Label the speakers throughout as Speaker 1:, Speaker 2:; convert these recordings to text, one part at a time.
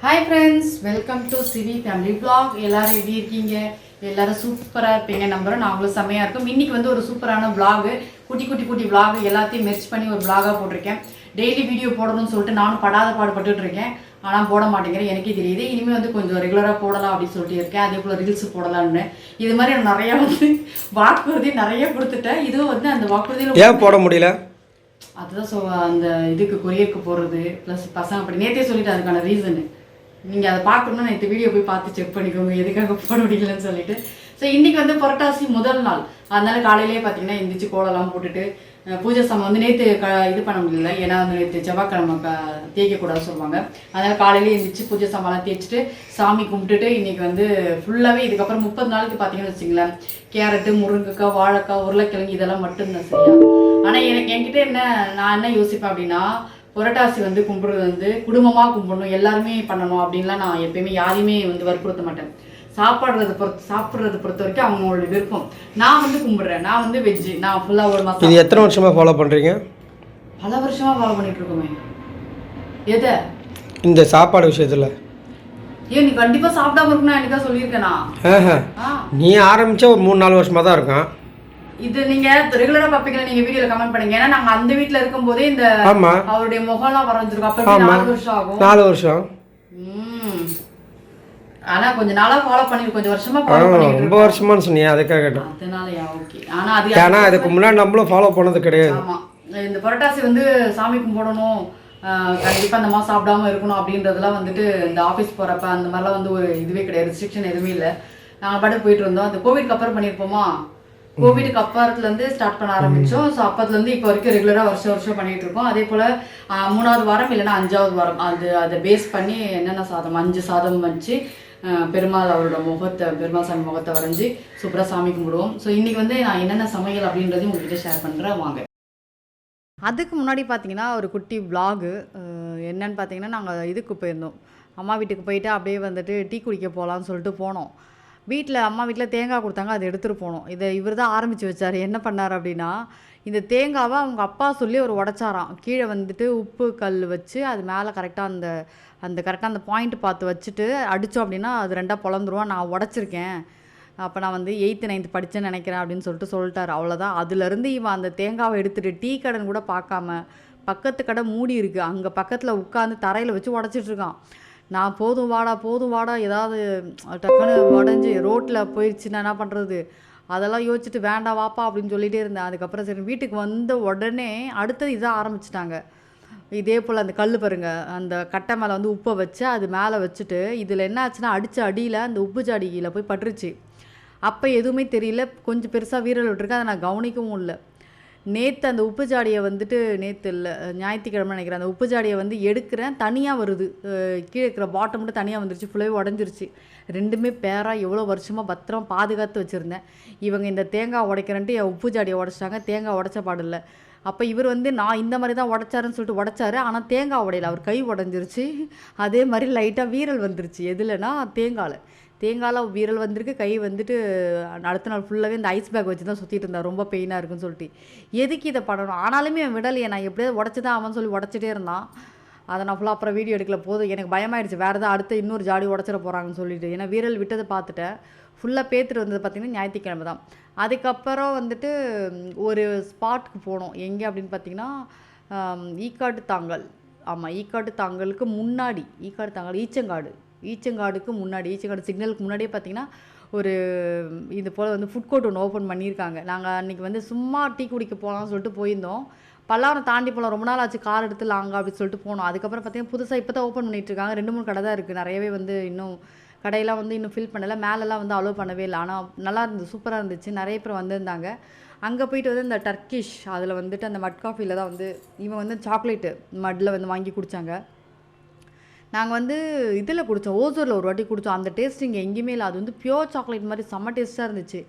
Speaker 1: Hi friends welcome to CV family vlog. எல்லாரும் எப்படி இருக்கீங்க? எல்லாரும் சூப்பராக இருப்பீங்க. நம்புறோம் நாங்களும் செம்மையாக இருக்கும் இன்னைக்கு வந்து ஒரு சூப்பரான vlog குட்டி குட்டி குட்டி vlog எல்லாத்தையும் மெர்ச் பண்ணி ஒரு vlog-ஆ போட்டிருக்கேன். டெய்லி வீடியோ போடணும்னு சொல்லிட்டு நானும் படாத பாடுபட்டுட்டு இருக்கேன். ஆனால் போட மாட்டேங்கிறேன் எனக்கே தெரியுது. இனிமேல் வந்து கொஞ்சம் ரெகுலராக போடலாம் அப்படின்னு சொல்லிட்டு இருக்கேன். அதே போல் ரீல்ஸ் போடலாம்னு. இது மாதிரி நான் நிறையா வந்து வாக்குறுதி நிறைய கொடுத்துட்டேன். இதுவும் வந்து அந்த வாக்குறுதியில்
Speaker 2: ஏன் போட முடியல?
Speaker 1: அதுதான் ஸோ அந்த இதுக்கு கொரியருக்கு போகிறது ப்ளஸ் பசங்க அப்படி நேற்றே சொல்லிட்டு அதுக்கான ரீசனு நீங்கள் அதை பார்க்கணும்னா நேற்று வீடியோ போய் பார்த்து செக் பண்ணிக்கோங்க எதுக்காக போட முடியலன்னு சொல்லிட்டு. ஸோ இன்றைக்கி வந்து புரட்டாசி முதல் நாள். அதனால காலையிலேயே பார்த்தீங்கன்னா எந்திரிச்சு கோலம்லாம் போட்டுட்டு பூஜை சாமான் வந்து நேற்று க இது பண்ண முடியல. ஏன்னா வந்து நேற்று செவ்வாய்க்கிழமை க தேய்க்கக்கூடாதுன்னு சொல்லுவாங்க. அதனால் காலையிலே எழுந்திரிச்சு பூஜை சாமான்லாம் தேய்ச்சிட்டு சாமி கும்பிட்டுட்டு இன்றைக்கி வந்து ஃபுல்லாகவே இதுக்கப்புறம் முப்பது நாளுக்கு பார்த்தீங்கன்னு வச்சுங்களேன். கேரட்டு முருங்கைக்காய் வாழைக்காய் உருளைக்கிழங்கு இதெல்லாம் மட்டும்தான் சரியா. ஆனால் எனக்கு என்கிட்ட என்ன நான் என்ன யோசிப்பேன் அப்படின்னா புரட்டாசி வந்து கும்பிடுறது வந்து குடும்பமாக கும்பிடணும் எல்லாருமே பண்ணணும் அப்படின்லாம் நான் எப்பயுமே யாரையுமே வந்து வற்புறுத்த மாட்டேன். சாப்பிட்றது பொறுத்து சாப்பிட்றது பொறுத்த வரைக்கும் அவங்களோட விருப்பம். நான் வந்து கும்பிடுறேன். நான் வந்து வெஜ்ஜு நான் ஃபுல்லாக ஒரு மாதம்
Speaker 2: இது எத்தனை வருஷமா ஃபாலோ பண்றீங்க?
Speaker 1: பல வருஷமா ஃபாலோ பண்ணிட்டு இருக்கோமே எதை?
Speaker 2: இந்த சாப்பாடு விஷயத்துல.
Speaker 1: ஏன் நீ கண்டிப்பா சாப்பிடாம இருக்கணும் எனக்கா சொல்லியிருக்கேனா?
Speaker 2: ஆஹா.
Speaker 1: ஆ.
Speaker 2: நீ ஆரம்பிச்ச ஒரு மூணு நாலு வருஷமா தான் இருக்கும்
Speaker 1: இது நீங்க ரெகுலரா பாப்பீங்களா நீங்க வீடியோல கமெண்ட் பண்ணுங்க. ஏன்னா நாங்க அந்த வீட்ல இருக்கும்போதே இந்த
Speaker 2: ஆமா.
Speaker 1: அவருடைய முகம்லாம் வரைஞ்சிருக்கோம் அப்ப நாலு வருஷம் ஆகும்?
Speaker 2: நாலு வருஷம்.
Speaker 1: ஆனா கொஞ்ச நாளா ஃபாலோ பண்ணி கொஞ்சம் வருஷமா ஃபாலோ பண்ணிட்டு
Speaker 2: ரொம்ப வருஷமா சொன்னியா அதுக்காக கேட்டேன்
Speaker 1: அதனாலயா ஓகே ஆனா அது
Speaker 2: ஏன்னா அதுக்கு முன்னாடி நம்மளும் ஃபாலோ பண்ணது கிடையாது.
Speaker 1: ஆமா. இந்த புரட்டாசி வந்து சாமி கும்பிடணும். கண்டிப்பா அந்த மாதிரி சாப்பிடாம இருக்கணும் அப்படின்றதெல்லாம் வந்துட்டு இந்த ஆபீஸ் போறப்ப அந்த மாதிரிலாம் வந்து ஒரு இதுவே கிடையாது. ரெஸ்ட்ரிக்ஷன் எதுவுமே இல்லை. நாங்க பாட்டு போயிட்டு இருந்தோம். அந்த கோவிட்க்கு அப்புறம் பண்ணியிருப்போமா கோவிடுக்கு அப்புறத்துல இருந்து ஸ்டார்ட் பண்ண ஆரம்பிச்சோம். ஸோ அப்பத்துல இருந்து இப்போ வரைக்கும் ரெகுலரா வருஷம் வருஷம் பண்ணிட்டு இருக்கோம். அதே போல மூணாவது வாரம் இல்லைன்னா அஞ்சாவது வாரம். அது அதை பேஸ் பண்ணி என்னென்ன சாதம்? அஞ்சு சாதம் வச்சு ஆஹ் பெருமாள் அவரோட முகத்தை பெருமாள் சாமி முகத்தை வரைஞ்சி சூப்பராக சாமி கும்பிடுவோம். ஸோ இன்னைக்கு வந்து நான் என்னென்ன சமையல் அப்படின்றதையும் உங்ககிட்ட ஷேர் பண்ணுறேன் வாங்க. அதுக்கு முன்னாடி பார்த்தீங்கன்னா ஒரு குட்டி விலாகு என்னன்னு பார்த்தீங்கன்னா நாங்கள் இதுக்கு போயிருந்தோம். அம்மா வீட்டுக்கு போயிட்டு அப்படியே வந்துட்டு டீ குடிக்க போகலான்னு சொல்லிட்டு போனோம். வீட்டில் அம்மா வீட்டில் தேங்காய் கொடுத்தாங்க அதை எடுத்துகிட்டு போனோம். இதை இவர் தான் ஆரம்பித்து வச்சார். என்ன பண்ணார் அப்படின்னா இந்த தேங்காவை அவங்க அப்பா சொல்லி ஒரு உடச்சாராம். கீழே வந்துட்டு உப்பு கல் வச்சு அது மேலே கரெக்டாக அந்த அந்த கரெக்டாக அந்த பாயிண்ட் பார்த்து வச்சுட்டு அடித்தோம் அப்படின்னா அது ரெண்டாக பொழந்துருவோம் நான் உடச்சிருக்கேன். அப்போ நான் வந்து எயித்து நைன்த்து படித்தேன்னு நினைக்கிறேன் அப்படின்னு சொல்லிட்டு சொல்லிட்டார். அவ்வளோதான் அதுலேருந்து இவன் அந்த தேங்காவை எடுத்துகிட்டு டீ கடன் கூட பார்க்காம பக்கத்து கடை மூடி இருக்குது அங்கே பக்கத்தில் உட்காந்து தரையில் வச்சு உடச்சிட்ருக்கான் நான் போதும் வாடா போதும் வாடா ஏதாவது டக்குன்னு உடஞ்சி ரோட்டில் போயிடுச்சுன்னா என்ன பண்ணுறது அதெல்லாம் யோசிச்சுட்டு வேண்டாம் வாப்பா அப்படின்னு சொல்லிட்டே இருந்தேன். அதுக்கப்புறம் சரி வீட்டுக்கு வந்த உடனே அடுத்தது இதாக ஆரம்பிச்சிட்டாங்க. இதே போல் அந்த கல் பாருங்க அந்த கட்டை மேலே வந்து உப்பை வச்சு அது மேலே வச்சுட்டு இதில் என்ன ஆச்சுன்னா அடித்த அடியில் அந்த உப்பு ஜாடியில் கீழே போய் பட்டுருச்சு. அப்போ எதுவுமே தெரியல. கொஞ்சம் பெருசாக வீரல் விட்டுருக்கு அதை நான் கவனிக்கவும் இல்லை. நேற்று அந்த உப்பு ஜாடியை வந்துட்டு நேற்று இல்லை ஞாயிற்றுக்கிழமை நினைக்கிறேன். அந்த உப்பு ஜாடியை வந்து எடுக்கிறேன். தனியாக வருது. கீழே இருக்கிற பாட்டம் மட்டும் தனியாக வந்துருச்சு. ஃபுல்லாகவே உடஞ்சிருச்சு. ரெண்டுமே பேராக எவ்வளோ வருஷமாக பத்திரம் பாதுகாத்து வச்சுருந்தேன். இவங்க இந்த தேங்காய் உடைக்கிறேன்ட்டு என் உப்பு ஜாடியை உடைச்சிட்டாங்க. தேங்காய் உடச்ச பாடில்லை அப்போ இவர் வந்து நான் இந்த மாதிரி தான் உடைச்சாருன்னு சொல்லிட்டு உடச்சாரு. ஆனால் தேங்காய் உடையில. அவர் கை உடஞ்சிருச்சு. அதே மாதிரி லைட்டாக வீரல் வந்துருச்சு. எதுலனா தேங்காயில். தேங்காயில் வீரல் வந்திருக்கு கை வந்துட்டு அடுத்த நாள் ஃபுல்லாகவே இந்த ஐஸ் பேக் வச்சு தான் சுற்றிட்டு இருந்தான் ரொம்ப பெயினாக இருக்குன்னு சொல்லிட்டு. எதுக்கு இதை பண்ணணும்? ஆனாலுமே அவன் விடலையே நான் எப்படியாவது உடச்சி தான் அவன் சொல்லி உடச்சிட்டே இருந்தான். அதை நான் ஃபுல்லாக அப்புறம் வீடியோ எடுக்கல. போதும் எனக்கு பயமாயிடுச்சு வேறு ஏதாவது அடுத்த இன்னொரு ஜாடி உடச்சிட போகிறாங்கன்னு சொல்லிட்டு. ஏன்னா வீரல் விட்டதை பார்த்துட்டேன். ஃபுல்லாக பேத்துட்டு வந்தது பார்த்திங்கன்னா ஞாயிற்றுக்கிழமை தான். அதுக்கப்புறம் வந்துட்டு ஒரு ஸ்பாட்டுக்கு போனோம். எங்கே அப்படின்னு பார்த்தீங்கன்னா ஈக்காட்டு தாங்கல். ஆமாம் ஈக்காட்டு தாங்கலுக்கு முன்னாடி ஈக்காடு தாங்கல் ஈச்சங்காடு. ஈச்சங்காடுக்கு முன்னாடி ஈச்சங்காடு சிக்னலுக்கு முன்னாடியே பார்த்தீங்கன்னா ஒரு இது போல் வந்து ஃபுட் கோர்ட் ஒன்று ஓப்பன் பண்ணியிருக்காங்க. நாங்கள் அன்றைக்கி வந்து சும்மா டீ குடிக்க போகலாம்னு சொல்லிட்டு போயிருந்தோம். பல்லாவரம் தாண்டி போகலாம் ரொம்ப நாள் ஆச்சு கார் எடுத்து லாங்க அப்படின்னு சொல்லிட்டு போனோம். அதுக்கப்புறம் பார்த்தீங்கன்னா புதுசாக இப்போ தான் ஓப்பன் பண்ணிகிட்ருக்காங்க இருக்காங்க. ரெண்டு மூணு கடை தான் இருக்குது நிறையவே வந்து இன்னும் கடையெல்லாம் வந்து இன்னும் ஃபில் பண்ணலை. மேலெல்லாம் வந்து அலோவ் பண்ணவே இல்லை. ஆனால் நல்லா இருந்துச்சு சூப்பராக இருந்துச்சு. நிறைய பேர் வந்திருந்தாங்க. அங்கே போயிட்டு வந்து இந்த டர்க்கிஷ் அதில் வந்துட்டு அந்த மட் காஃபியில் தான் வந்து இவன் வந்து சாக்லேட்டு மட்டில் வந்து வாங்கி குடித்தாங்க நாங்கள் வந்து இதில் குடித்தோம் ஓசூரில் ஒரு வாட்டி குடித்தோம் அந்த டேஸ்ட் இங்கே எங்கேயுமே இல்லை. அது வந்து பியோர் சாக்லேட் மாதிரி செம்ம டேஸ்ட்டாக இருந்துச்சு.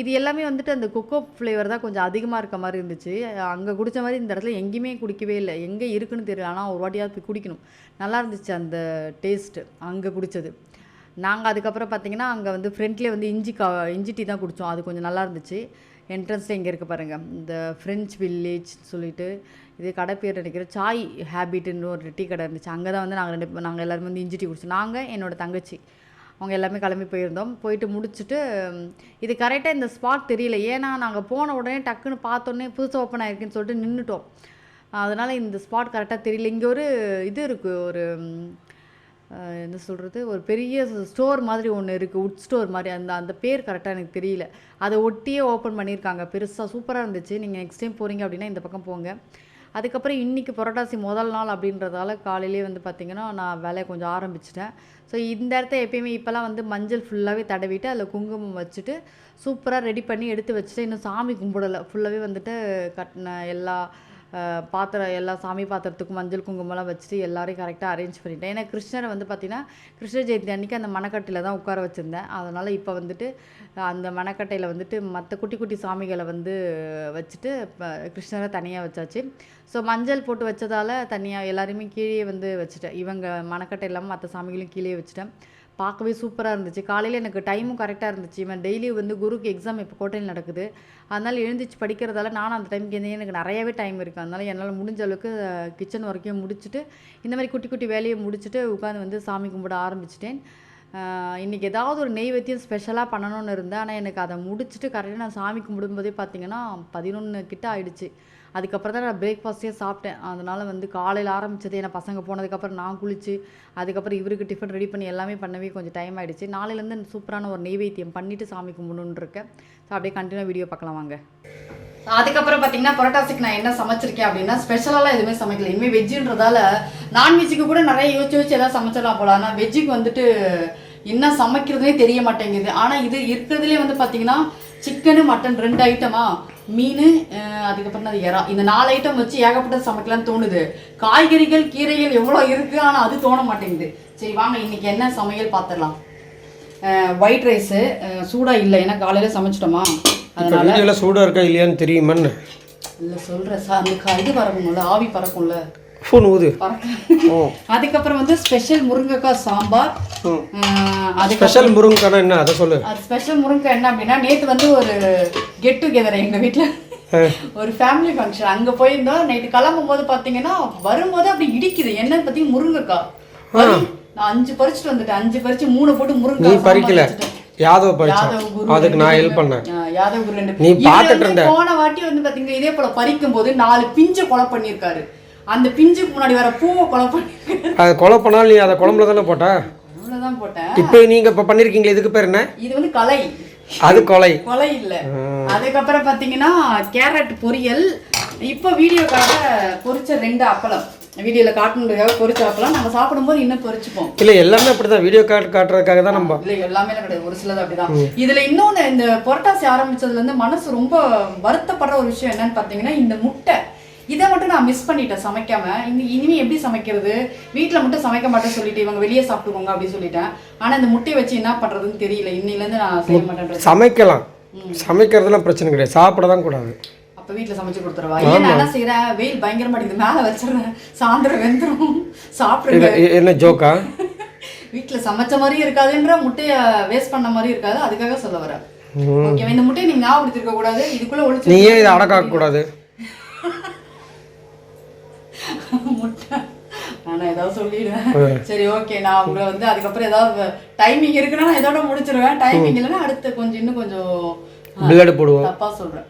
Speaker 1: இது எல்லாமே வந்துட்டு அந்த கொக்கோ ஃப்ளேவர் தான் கொஞ்சம் அதிகமாக இருக்க மாதிரி இருந்துச்சு. அங்கே குடித்த மாதிரி இந்த இடத்துல எங்கேயுமே குடிக்கவே இல்லை. எங்கே இருக்குன்னு தெரியல. ஆனால் ஒரு வாட்டியாவது போய் குடிக்கணும். நல்லா இருந்துச்சு அந்த டேஸ்ட்டு அங்கே குடித்தது நாங்கள் அதுக்கப்புறம் பார்த்திங்கன்னா அங்கே வந்து ஃப்ரெண்ட்லேயே வந்து இஞ்சி கா இஞ்சி டீ தான் குடித்தோம் அது கொஞ்சம் நல்லா இருந்துச்சு. என்ட்ரன்ஸில் இங்கே இருக்குது பாருங்கள் இந்த ஃப்ரெஞ்ச் வில்லேஜ் சொல்லிட்டு இது கடை பேர் நினைக்கிற சாய் ஹேபிட்னு ஒரு டீ கடை இருந்துச்சு. அங்கே தான் வந்து நாங்கள் ரெண்டு நாங்கள் எல்லோருமே வந்து இஞ்சி டீ குடிச்சோம். நாங்கள் என்னோட தங்கச்சி. அவங்க எல்லாமே கிளம்பி போயிருந்தோம். போயிட்டு முடிச்சுட்டு இது கரெக்டாக இந்த ஸ்பாட் தெரியல. ஏன்னா நாங்கள் போன உடனே டக்குன்னு பார்த்தோன்னே புதுசாக ஓப்பன் ஆயிருக்குன்னு சொல்லிட்டு நின்றுட்டோம் அதனால் இந்த ஸ்பாட் கரெக்டாக தெரியல. இங்கே ஒரு இது இருக்குது ஒரு என்ன சொல்கிறது ஒரு பெரிய ஸ்டோர் மாதிரி ஒன்று இருக்குது உட் ஸ்டோர் மாதிரி. அந்த அந்த பேர் கரெக்டாக எனக்கு தெரியல. அதை ஒட்டியே ஓப்பன் பண்ணியிருக்காங்க. பெருசாக சூப்பராக இருந்துச்சு. நீங்கள் நெக்ஸ்ட் டைம் போகிறீங்க அப்படின்னா இந்த பக்கம் போங்க. அதுக்கப்புறம் இன்றைக்கி புரட்டாசி முதல் நாள் அப்படின்றதால காலையிலே வந்து பார்த்திங்கன்னா நான் வேலையை கொஞ்சம் ஆரம்பிச்சிட்டேன். ஸோ இந்த இடத்த எப்பயுமே இப்போல்லாம் வந்து மஞ்சள் ஃபுல்லாகவே தடவிட்டு அதில் குங்குமம் வச்சுட்டு சூப்பராக ரெடி பண்ணி எடுத்து வச்சுட்டு இன்னும் சாமி கும்பிடலை. ஃபுல்லாகவே வந்துட்டு கட்டின எல்லா பாத்திரம் எல்லா சாமி பாத்திரத்துக்கும் மஞ்சள் குங்குமம்லாம் வச்சுட்டு எல்லாரையும் கரெக்டாக அரேஞ்ச் பண்ணிட்டேன். ஏன்னா கிருஷ்ணரை வந்து பார்த்திங்கன்னா கிருஷ்ண ஜெயந்தி அன்றைக்கி அந்த மணக்கட்டையில் தான் உட்கார வச்சுருந்தேன். அதனால் இப்போ வந்துட்டு அந்த மணக்கட்டையில் வந்துட்டு மற்ற குட்டி குட்டி சாமிகளை வந்து வச்சுட்டு இப்போ கிருஷ்ணரை தனியாக வச்சாச்சு. ஸோ மஞ்சள் போட்டு வச்சதால் தனியாக எல்லாருமே கீழே வந்து வச்சுட்டேன். இவங்க மணக்கட்டை இல்லாமல் மற்ற சாமிகளையும் கீழே வச்சுட்டேன். பார்க்கவே சூப்பராக இருந்துச்சு. காலையில் எனக்கு டைமும் கரெக்டாக இருந்துச்சு. இவன் டெய்லி வந்து குருக்கு எக்ஸாம் இப்போ கோட்டையில் நடக்குது. அதனால் எழுந்திரிச்சு படிக்கிறதால நானும் அந்த டைமுக்கு எந்த எனக்கு நிறையவே டைம் இருக்குது அதனால் என்னால் முடிஞ்ச அளவுக்கு கிச்சன் வரைக்கும் முடிச்சுட்டு இந்த மாதிரி குட்டி குட்டி வேலையை முடிச்சுட்டு உட்காந்து வந்து சாமி கும்பிட ஆரம்பிச்சிட்டேன். இன்றைக்கி ஏதாவது ஒரு நெய்வேத்தியம் ஸ்பெஷலாக பண்ணணும்னு இருந்தேன். ஆனால் எனக்கு அதை முடிச்சுட்டு கரெக்டாக நான் சாமி கும்பிடும்போதே பார்த்தீங்கன்னா பதினொன்று கிட்ட ஆயிடுச்சு. அதுக்கப்புறம் தான் நான் பிரேக்ஃபாஸ்ட்டே சாப்பிட்டேன். அதனால் வந்து காலையில் ஆரம்பித்தது ஏன்னா பசங்க போனதுக்கப்புறம் நான் குளிச்சு அதுக்கப்புறம் இவருக்கு டிஃபன் ரெடி பண்ணி எல்லாமே பண்ணவே கொஞ்சம் டைம் ஆயிடுச்சு. நாளையிலேருந்து சூப்பரான ஒரு நெய்வேத்தியம் பண்ணிவிட்டு சாமி கும்பிடணுன்னு இருக்கேன். ஸோ அப்படியே கண்டினியூ வீடியோ பார்க்கலாம் வாங்க. அதுக்கப்புறம் பார்த்தீங்கன்னா புரட்டாசிக்கு நான் என்ன சமைச்சிருக்கேன் அப்படின்னா ஸ்பெஷலாலாம் எதுவுமே சமைக்கல. இனிமேல் வெஜ்ஜுன்றதால நான்வெஜ்ஜுக்கு கூட நிறைய யோசிச்சு யோசிச்சு எதாவது சமைச்சிடலாம் போல. ஆனால் வெஜ்ஜுக்கு வந்துட்டு என்ன சமைக்கிறதுனே தெரிய மாட்டேங்குது. ஆனால் இது இருக்கிறதுலே வந்து பார்த்தீங்கன்னா சிக்கனு மட்டன் ரெண்டு ஐட்டமா மீன் அதுக்கப்புறம் அது இறா. இந்த நாலு ஐட்டம் வச்சு ஏகப்பட்டது சமைக்கலாம்னு தோணுது. காய்கறிகள் கீரைகள் எவ்வளோ இருக்கு ஆனால் அது தோண மாட்டேங்குது. சரி வாங்க இன்னைக்கு என்ன சமையல் பார்த்துடலாம் ஒயிட் ரைஸு சூடாக இல்லை ஏன்னா காலையில் சமைச்சிட்டோமா?
Speaker 2: வீடியோவில் சூடாக இருக்கா இல்லையான்னு தெரியுமான்னு.
Speaker 1: இல்லை சொல்கிறேன் சார். அந்த இது பறக்கும்ல ஆவி பறக்கும்ல
Speaker 2: ஃபோன் ஊது.
Speaker 1: அதுக்கப்புறம் வந்து ஸ்பெஷல் முருங்கைக்காய் சாம்பார். அதுக்கு
Speaker 2: ஸ்பெஷல் முருங்கக்கான என்ன? அதை சொல்லு.
Speaker 1: அது ஸ்பெஷல் முருங்கைக்காய் என்ன அப்படின்னா நேற்று வந்து ஒரு கெட் டுகெதர் எங்கள் வீட்டில் ஒரு ஃபேமிலி ஃபங்க்ஷன் அங்கே போயிருந்தோம். நைட்டு கிளம்பும் போது பார்த்தீங்கன்னா வரும்போது அப்படி இடிக்குது. என்னன்னு பார்த்தீங்கன்னா முருங்கைக்காய். நான் அஞ்சு பறிச்சுட்டு வந்துட்டேன். அஞ்சு பறிச்சு மூணு போட்டு முருங்கைக்காய்
Speaker 2: பறிக்கல. யாதவ்
Speaker 1: குரு
Speaker 2: அதுக்கு நான் ஹெல்ப் பண்ணேன்.
Speaker 1: யாதவ் குரு
Speaker 2: நீ பார்த்துட்டு
Speaker 1: வந்து போன வாட்டி வந்து பாத்தீங்கன்னா இதே போல பறிக்கும் போது நாலு பிஞ்சு கொலை பண்ணியிருக்காரு. அந்த பிஞ்சுக்கு முன்னாடி வர பூவை கொலை பண்ணிருக்காரு
Speaker 2: அதை கொலை பண்ணாலும் நீ அதை குழம்புல தானே போட்ட?
Speaker 1: அவ்வளவுதான் போட்டேன்.
Speaker 2: இப்போ நீங்கள் இப்போ பண்ணியிருக்கீங்களே இதுக்கு பேர் என்ன?
Speaker 1: இது வந்து கலை.
Speaker 2: அது கொலை.
Speaker 1: கொலை இல்ல. அதுக்கப்புறம் பாத்தீங்கன்னா கேரட் பொரியல். இப்போ வீடியோக்காக பொரிச்ச ரெண்டு அப்பளம். வீடியோல காட்டணுன்றதுக்காக பொரிச்ச அப்பளம். நம்ம சாப்பிடும்போது இன்னும் பொரிச்சுப்போம்.
Speaker 2: இல்லை எல்லாமே அப்படிதான். வீடியோ காட்டு காட்டுறதுக்காக தான் நம்ம
Speaker 1: இல்ல எல்லாமே கிடையாது. ஒரு சிலது அப்படிதான். இதுல இன்னொன்னு இந்த புரட்டாசி ஆரம்பிச்சதுல இருந்து மனசு ரொம்ப வருத்தப்படுற ஒரு விஷயம் என்னன்னு பாத்தீங்கன்னா இந்த முட்டை. இதை மட்டும் நான் மிஸ் பண்ணிட்டேன் சமைக்காம. இனி இனிமே எப்படி சமைக்கிறது? வீட்ல மட்டும் சமைக்க மாட்டேன்னு சொல்லிட்டு இவங்க வெளியே சாப்பிட்டுக்கோங்க அப்படின்னு சொல்லிட்டேன். ஆனா இந்த முட்டையை வச்சு என்ன பண்றதுன்னு தெரியல. இன்னையில இருந்து நான் செய்ய மாட்டேன்
Speaker 2: சமைக்கலாம். சமைக்கிறதுலாம் பிரச்சனை கிடையாது. சாப்பிட தான் கூடாது.
Speaker 1: அப்ப வீட்ல சமைச்சு கொடுத்துருவா ஏன் நான் என்ன செய்யறேன் வெயில் பயங்கரமா அடிக்குது. மேல வச்சிடுறேன். சாயந்தரம் வெந்துரும். சாப்பிடுங்க.
Speaker 2: இது என்ன ஜோக்கா?
Speaker 1: வீட்ல சமைச்ச மாதிரியும் இருக்காதுன்ற முட்டைய வேஸ்ட் பண்ண மாதிரி இருக்காது. அதுக்காக சொல்ல வரேன். ஓகே இந்த முட்டையை நீங்க ஞாபகப்படுத்திருக்க கூடாது. இதுக்குள்ள ஒளிச்சு
Speaker 2: நீ ஏன் இதை அடக்காக்க கூடாது
Speaker 1: நான் ஏதாவது சொல்லிடுவேன். சரி ஓகே நான் உங்களை வந்து அதுக்கப்புறம் ஏதாவது டைமிங் இருக்குன்னா நான் இதோட முடிச்சிருவேன். டைமிங் இல்லைன்னா அடுத்து கொஞ்சம் இன்னும் கொஞ்சம்
Speaker 2: பில்லடு போடுவோம்.
Speaker 1: தப்பா சொல்றேன்.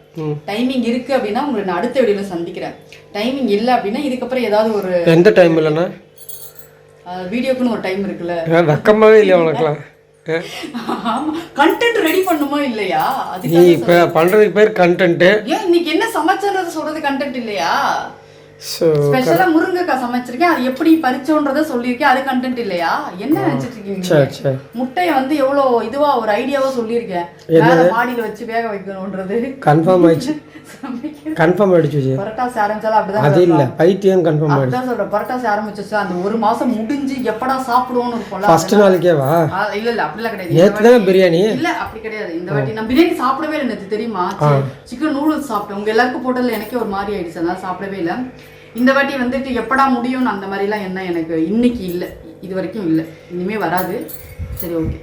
Speaker 1: டைமிங் இருக்கு அப்படின்னா உங்களை நான் அடுத்த வீடியோல சந்திக்கிறேன். டைமிங் இல்லை அப்படின்னா இதுக்கப்புறம் ஏதாவது ஒரு
Speaker 2: எந்த டைம் இல்லைன்னா?
Speaker 1: வீடியோக்குன்னு ஒரு டைம் இருக்குல்ல.
Speaker 2: வெக்கமாவே இல்லையா உனக்குலாம்? ஏ?
Speaker 1: ஆமா. கண்டென்ட் ரெடி பண்ணுமா இல்லையா?
Speaker 2: நீ
Speaker 1: அதுக்காக
Speaker 2: இப்போ பண்ணுறதுக்கு பேர் கண்டென்ட்டு
Speaker 1: ஏன் இன்னைக்கு என்ன சமைச்சது சொல்றது கண்டென்ட் இல்லையா? ஸ்பெஷலா சமைச்சிருக்கேன் அது எப்படி பறிச்சோன்றத சொல்லியிருக்கேன். அது கண்டென்ட் இல்லையா? என்ன நினைச்சிட்டு இருக்கீங்க முட்டையை வந்து எவ்வளோ இதுவா ஒரு ஐடியாவா சொல்லியிருக்கேன். மேல மாடியில வச்சு வேக வைக்கணும்ன்றது.
Speaker 2: கன்ஃபார்ம் ஆயிடுச்சு. கன்ஃபார்ம் ஆயிடுச்சு விஜய்.
Speaker 1: பரட்டாசி ஆரம்பிச்சாலும் அப்படிதான்
Speaker 2: அது இல்லை பைத்தியம் கன்ஃபார்ம் ஆயிடுச்சு.
Speaker 1: அப்படிதான் சொல்றேன். பரட்டாசி ஆரம்பிச்சிச்சு அந்த ஒரு மாசம் முடிஞ்சு எப்படா சாப்பிடுவோம்னு இருக்கும்ல
Speaker 2: ஃபர்ஸ்ட் நாளைக்கே வா.
Speaker 1: ஆ, இல்ல இல்ல அப்படிலாம் கிடையாது.
Speaker 2: நேற்று தானே பிரியாணி?
Speaker 1: இல்ல அப்படி கிடையாது. இந்த வாட்டி நான் பிரியாணி சாப்பிடவே இல்லை நேத்து தெரியுமா? சிக்கன் நூடுல்ஸ் சாப்பிட்டேன். உங்க எல்லாருக்கும் போட்டதுல எனக்கே ஒரு மாதிரி ஆயிடுச்சு. அதனால சாப்பிடவே இல்லை. இந்த வாட்டி வந்துட்டு எப்படா முடியும்னு அந்த மாதிரிலாம் என்ன எனக்கு இன்னைக்கு இல்லை. இது வரைக்கும் இல்லை. இனிமே வராது. சரி ஓகே